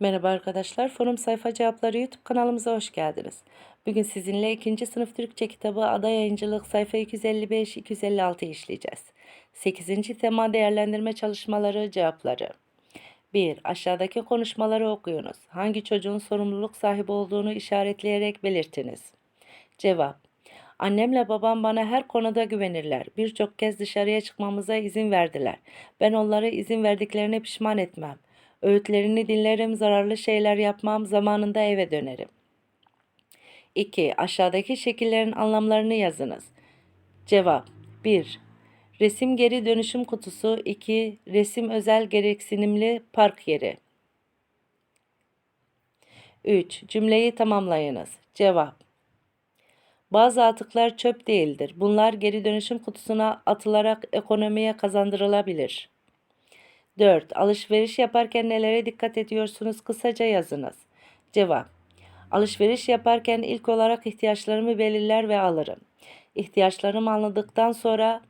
Merhaba arkadaşlar, Forum Sayfa Cevapları YouTube kanalımıza hoş geldiniz. Bugün sizinle 2. sınıf Türkçe kitabı Ada Yayıncılık sayfa 255-256 işleyeceğiz. 8. tema değerlendirme çalışmaları cevapları. 1. Aşağıdaki konuşmaları okuyunuz. Hangi çocuğun sorumluluk sahibi olduğunu işaretleyerek belirtiniz. Cevap Annemle babam bana her konuda güvenirler. Birçok kez dışarıya çıkmamıza izin verdiler. Ben onlara izin verdiklerine pişman etmem. Öğütlerini dinlerim, zararlı şeyler yapmam, zamanında eve dönerim. 2. Aşağıdaki şekillerin anlamlarını yazınız. Cevap 1. Resim geri dönüşüm kutusu 2. Resim özel gereksinimli park yeri 3. Cümleyi tamamlayınız. Cevap bazı atıklar çöp değildir. Bunlar geri dönüşüm kutusuna atılarak ekonomiye kazandırılabilir. 4. Alışveriş yaparken nelere dikkat ediyorsunuz? Kısaca yazınız. Cevap. Alışveriş yaparken ilk olarak ihtiyaçlarımı belirler ve alırım. İhtiyaçlarım anladıktan sonra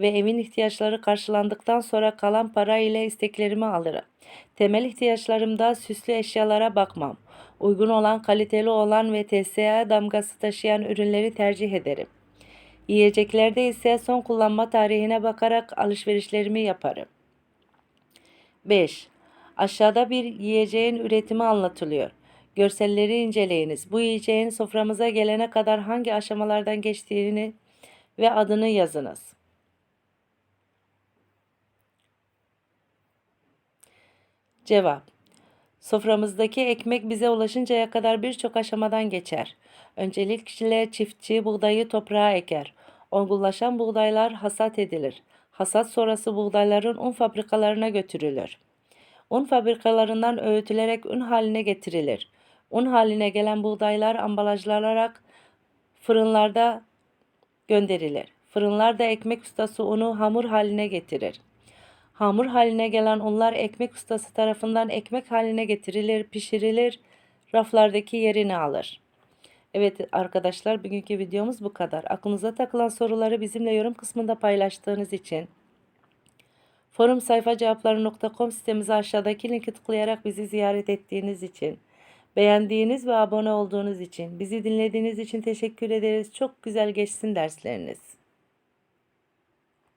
ve evin ihtiyaçları karşılandıktan sonra kalan para ile isteklerimi alırım. Temel ihtiyaçlarımda süslü eşyalara bakmam. Uygun olan, kaliteli olan ve TSA damgası taşıyan ürünleri tercih ederim. Yiyeceklerde ise son kullanma tarihine bakarak alışverişlerimi yaparım. 5. Aşağıda bir yiyeceğin üretimi anlatılıyor. Görselleri inceleyiniz. Bu yiyeceğin soframıza gelene kadar hangi aşamalardan geçtiğini ve adını yazınız. Cevap Soframızdaki ekmek bize ulaşıncaya kadar birçok aşamadan geçer. Öncelikle çiftçi buğdayı toprağa eker. Olgunlaşan buğdaylar hasat edilir. Hasat sonrası buğdayların un fabrikalarına götürülür. Un fabrikalarından öğütülerek un haline getirilir. Un haline gelen buğdaylar ambalajlanarak fırınlarda gönderilir. Fırınlarda ekmek ustası unu hamur haline getirir. Hamur haline gelen unlar ekmek ustası tarafından ekmek haline getirilir, pişirilir, raflardaki yerini alır. Evet arkadaşlar bugünkü videomuz bu kadar. Aklınıza takılan soruları bizimle yorum kısmında paylaştığınız için forum sayfa cevapları.com sitemize aşağıdaki linki tıklayarak bizi ziyaret ettiğiniz için beğendiğiniz ve abone olduğunuz için bizi dinlediğiniz için teşekkür ederiz. Çok güzel geçsin dersleriniz.